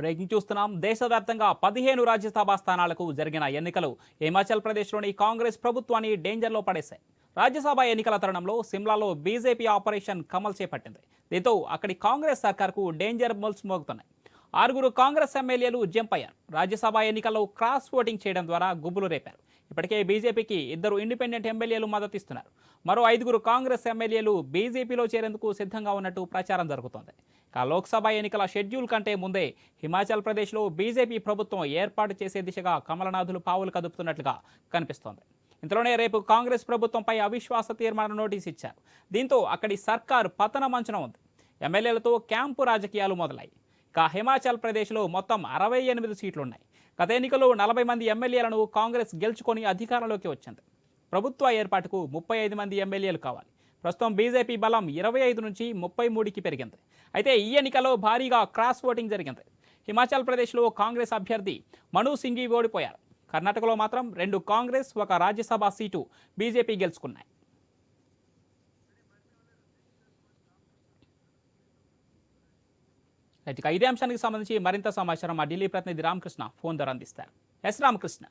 Breaking చూస్తున్నాం. దేశవ్యాప్తంగా పదిహేను రాజ్యసభ స్థానాలకు జరిగిన ఎన్నికలు హిమాచల్ ప్రదేశ్లోని కాంగ్రెస్ ప్రభుత్వాన్ని డేంజర్లో పడేశాయి. రాజ్యసభ ఎన్నికల తరుణంలో సిమ్లాలో బీజేపీ ఆపరేషన్ కమల్ చేపట్టింది. దీంతో అక్కడి కాంగ్రెస్ సర్కార్కు డేంజర్ మొల్స్ మోగుతున్నాయి. ఆరుగురు కాంగ్రెస్ ఎమ్మెల్యేలు జంప్ అయ్యారు. రాజ్యసభ ఎన్నికల్లో క్రాస్ ఓటింగ్ చేయడం ద్వారా గుబ్బులు రేపారు. ఇప్పటికే బీజేపీకి ఇద్దరు ఇండిపెండెంట్ ఎమ్మెల్యేలు మద్దతిస్తున్నారు మరో ఐదుగురు కాంగ్రెస్ ఎమ్మెల్యేలు బీజేపీలో చేరేందుకు సిద్ధంగా ఉన్నట్టు ప్రచారం జరుగుతోంది. లోక్సభ ఎన్నికల షెడ్యూల్ కంటే ముందే హిమాచల్ ప్రదేశ్లో బీజేపీ ప్రభుత్వం ఏర్పాటు చేసే దిశగా కమలనాథులు పావులు కదుపుతున్నట్లుగా కనిపిస్తోంది. ఇంతలోనే రేపు కాంగ్రెస్ ప్రభుత్వంపై అవిశ్వాస తీర్మానం నోటీస్ ఇచ్చారు. దీంతో అక్కడి సర్కార్ పతన మంచున ఉంది. ఎమ్మెల్యేలతో క్యాంపు రాజకీయాలు మొదలయ్యాయి. ఇక హిమాచల్ ప్రదేశ్లో మొత్తం అరవై ఎనిమిది సీట్లున్నాయి. గత ఎన్నికల్లో నలభై మంది ఎమ్మెల్యేలను కాంగ్రెస్ గెలుచుకొని అధికారంలోకి వచ్చింది. ప్రభుత్వ ఏర్పాటుకు ముప్పై ఐదు మంది ఎమ్మెల్యేలు కావాలి. ప్రస్తుతం బీజేపీ బలం ఇరవై ఐదు నుంచి ముప్పై మూడుకి పెరిగింది. అయితే ఈ ఎన్నికలో భారీగా క్రాస్ ఓటింగ్ జరిగింది. హిమాచల్ ప్రదేశ్లో కాంగ్రెస్ అభ్యర్థి మను సింఘీ ఓడిపోయారు. కర్ణాటకలో మాత్రం రెండు కాంగ్రెస్ ఒక రాజ్యసభ సీటు బీజేపీ గెలుచుకున్నాయి. ఇదే అంశానికి సంబంధించి మరింత సమాచారం మా ఢిల్లీ ప్రతినిధి రామకృష్ణ ఫోన్ ద్వారా అందిస్తారు. ఎస్ రామకృష్ణ.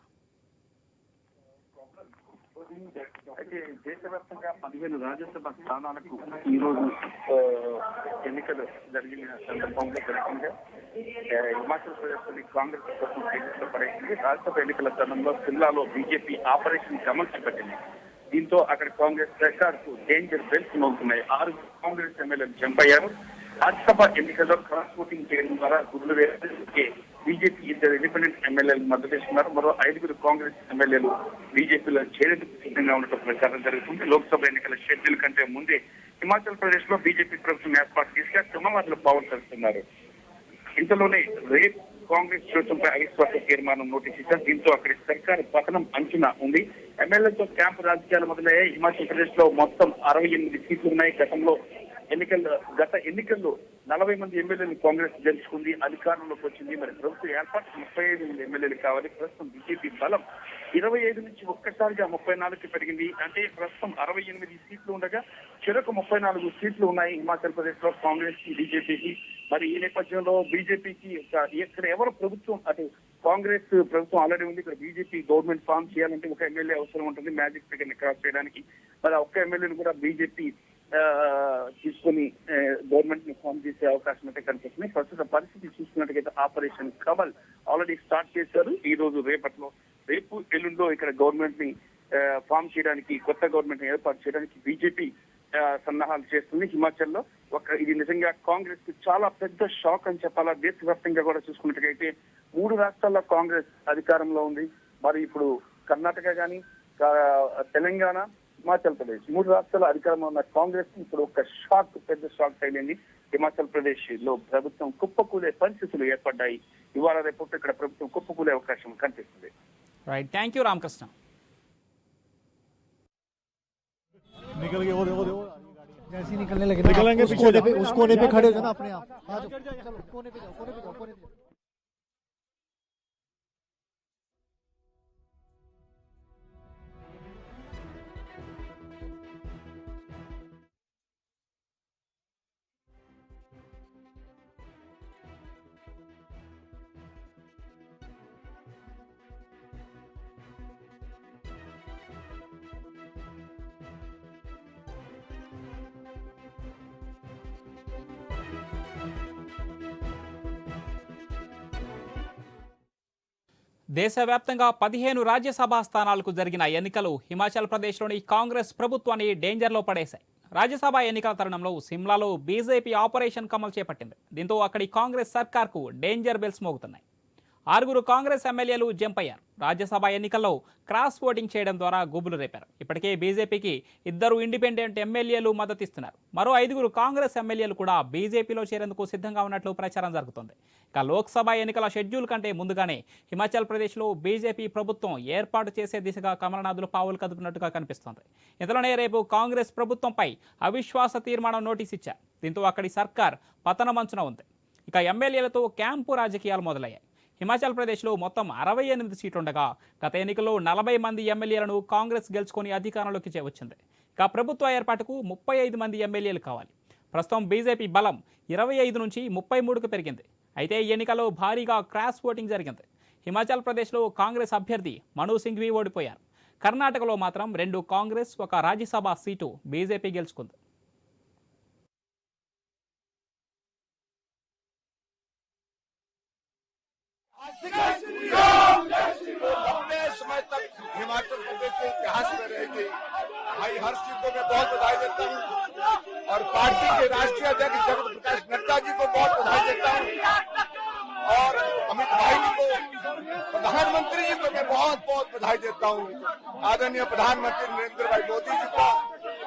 అయితే దేశవ్యాప్తంగా పదిహేను రాజ్యసభ స్థానాలకు ఈ రోజు ఎన్నికలు జరిగిన సందర్భంలో జరిగింది. హిమాచల్ ప్రదేశ్లోని కాంగ్రెస్ ప్రభుత్వం కేంద్రంలో పడేసింది. రాజ్యసభ ఎన్నికల తరుణంలో సిమ్లాలో బీజేపీ ఆపరేషన్ కమల్ చేపట్టింది. దీంతో అక్కడ కాంగ్రెస్ సర్కార్కు డేంజర్ బెల్స్ మోగుతున్నాయి ఆరు కాంగ్రెస్ ఎమ్మెల్యేలు చంపయ్యారు రాజ్యసభ ఎన్నికల్లో క్రాస్ ఓటింగ్ చేయడం ద్వారా గుడ్లు వేస్తే బీజేపీ ఇద్దరు ఇండిపెండెంట్ ఎమ్మెల్యేలు మద్దతు ఇస్తున్నారు. మరో ఐదుగురు కాంగ్రెస్ ఎమ్మెల్యేలు బీజేపీలో చేరేందుకు సిద్ధంగా ఉన్నట్టు ప్రచారం జరుగుతుంది. లోక్సభ ఎన్నికల షెడ్యూల్ కంటే ముందే హిమాచల్ ప్రదేశ్లో బీజేపీ ప్రభుత్వం ఏర్పాటు చేసి తుమ్మవార్లు పవన్ చేస్తున్నారు ఇంతలోనే రేపు కాంగ్రెస్ ప్రభుత్వంపై అవిశ్వాస తీర్మానం నోటీస్ ఇచ్చారు. దీంతో అక్కడి సర్కారు పతనం అంచనా ఉంది. ఎమ్మెల్యేలతో క్యాంపు రాజకీయాలు మొదలయ్యాయి. హిమాచల్ ప్రదేశ్లో మొత్తం అరవై ఎనిమిది సీట్లు ఉన్నాయి. గతంలో ఎన్నికల్లో గత ఎన్నికల్లో నలభై మంది ఎమ్మెల్యేలు కాంగ్రెస్ గెలుచుకుంది అధికారంలోకి వచ్చింది. మరి ప్రభుత్వం ఏర్పాటు ముప్పై ఐదు మంది ఎమ్మెల్యేలు కావాలి. ప్రస్తుతం బీజేపీ బలం ఇరవై ఐదు నుంచి ఒక్కసారిగా ముప్పై నాలుగుకి పెరిగింది. అంటే ప్రస్తుతం అరవై ఎనిమిది సీట్లు ఉండగా చెరకు ముప్పై నాలుగు సీట్లు ఉన్నాయి హిమాచల్ ప్రదేశ్లో కాంగ్రెస్కి బీజేపీకి. మరి ఈ నేపథ్యంలో బీజేపీకి ఇక్కడ ఎవరు ప్రభుత్వం అటు కాంగ్రెస్ ప్రభుత్వం ఆల్రెడీ ఉంది. ఇక్కడ బీజేపీ గవర్నమెంట్ ఫామ్ చేయాలంటే ఒక ఎమ్మెల్యే అవసరం ఉంటుంది. మ్యాజిక్ ఫిగర్ని క్రాస్ చేయడానికి. మరి ఒక్క ఎమ్మెల్యేని కూడా బీజేపీ తీసుకొని గవర్నమెంట్ని ఫామ్ చేసే అవకాశం అయితే కనిపిస్తుంది ప్రస్తుత పరిస్థితి చూసుకున్నట్టుగా ఆపరేషన్ కమల్ ఆల్రెడీ స్టార్ట్ చేశారు. ఈ రోజు రేపట్లో రేపు ఎల్లుండో ఇక్కడ గవర్నమెంట్ని ఫామ్ చేయడానికి కొత్త గవర్నమెంట్ని ఏర్పాటు చేయడానికి బీజేపీ సన్నాహాలు చేస్తుంది. హిమాచల్లో ఒక ఇది నిజంగా కాంగ్రెస్కి చాలా పెద్ద షాక్ అని చెప్పాలా? దేశవ్యాప్తంగా కూడా చూసుకున్నట్టుగైతే మూడు రాష్ట్రాల్లో కాంగ్రెస్ అధికారంలో ఉంది. మరి ఇప్పుడు కర్ణాటక కానీ తెలంగాణ హిమాచల్ ప్రదేశ్ మూడు రాష్ట్రాల అధికారంలో ఉన్న కాంగ్రెస్ కి ఇప్పుడు ఒక షాక్ పెద్ద షాక్ తగిలింది హిమాచల్ ప్రదేశ్ లో ప్రభుత్వం కుప్పకూలే పరిస్థితులు ఏర్పడ్డాయి ఇవాళ రేపు ఇక్కడ ప్రభుత్వం కుప్పకూలే అవకాశం కనిపిస్తుంది రైట్ థ్యాంక్ యూ రామకృష్ణ निकल गए और और और जैसे ही निकलने लगे निकलेंगे उस पीछे कोने जाओ। पे उस कोने पे खड़े हो जाना अपने आप आ जाओ चलो कोने पे जाओ कोने पे जाओ कोने पे जाओ దేశవ్యాప్తంగా పదిహేను రాజ్యసభ స్థానాలకు జరిగిన ఎన్నికలు హిమాచల్ ప్రదేశ్లోని కాంగ్రెస్ ప్రభుత్వాన్ని డేంజర్లో పడేశాయి. రాజ్యసభ ఎన్నికల తరుణంలో సిమ్లాలో బీజేపీ ఆపరేషన్ కమల్ చేపట్టింది. దీంతో అక్కడి కాంగ్రెస్ సర్కార్కు డేంజర్ బెల్స్ మోగుతున్నాయి. ఆరుగురు కాంగ్రెస్ ఎమ్మెల్యేలు జంపయ్యారు. రాజ్యసభ ఎన్నికల్లో క్రాస్ ఓటింగ్ చేయడం ద్వారా గుబులు రేపారు. ఇప్పటికే బీజేపీకి ఇద్దరు ఇండిపెండెంట్ ఎమ్మెల్యేలు మద్దతిస్తున్నారు. మరో ఐదుగురు కాంగ్రెస్ ఎమ్మెల్యేలు కూడా బీజేపీలో చేరేందుకు సిద్ధంగా ఉన్నట్లు ప్రచారం జరుగుతోంది. ఇక లోక్సభ ఎన్నికల షెడ్యూల్ కంటే ముందుగానే హిమాచల్ ప్రదేశ్లో బీజేపీ ప్రభుత్వం ఏర్పాటు చేసే దిశగా కమలనాథులు పావులు కదుపున్నట్టుగా కనిపిస్తోంది. ఇంతలోనే రేపు కాంగ్రెస్ ప్రభుత్వంపై అవిశ్వాస తీర్మానం నోటీస్ ఇచ్చారు. దీంతో అక్కడి సర్కార్ పతనమంచున ఉంది. ఇక ఎమ్మెల్యేలతో క్యాంపు రాజకీయాలు మొదలయ్యాయి. హిమాచల్ ప్రదేశ్లో మొత్తం అరవై ఎనిమిది సీట్లుండగా గత ఎన్నికల్లో నలభై మంది ఎమ్మెల్యేలను కాంగ్రెస్ గెలుచుకొని అధికారంలోకి చే- వచ్చింది ఇక ప్రభుత్వ ఏర్పాటుకు ముప్పై ఐదు మంది ఎమ్మెల్యేలు కావాలి. ప్రస్తుతం బీజేపీ బలం ఇరవై ఐదు నుంచి ముప్పై మూడుకు పెరిగింది. అయితే ఈ ఎన్నికల్లో భారీగా క్రాస్ ఓటింగ్ జరిగింది. హిమాచల్ ప్రదేశ్లో కాంగ్రెస్ అభ్యర్థి మను సింఘ్వి ఓడిపోయారు. కర్ణాటకలో మాత్రం రెండు కాంగ్రెస్ ఒక రాజ్యసభ సీటు బీజేపీ గెలుచుకుంది. लंबे समय तक हिमाचल प्रदेश के इतिहास में रहेगी भाई हर्ष जी को मैं बहुत बधाई देता हूँ और पार्टी के राष्ट्रीय अध्यक्ष जगत प्रकाश नड्डा जी को बहुत बधाई देता हूँ और अमित भाई जी को प्रधानमंत्री जी को मैं बहुत बहुत बधाई देता हूँ आदरणीय प्रधानमंत्री नरेंद्र भाई मोदी जी का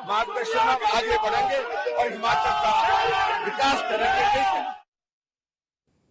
मार्गदर्शन आगे बढ़ेंगे और हिमाचल का विकास करेंगे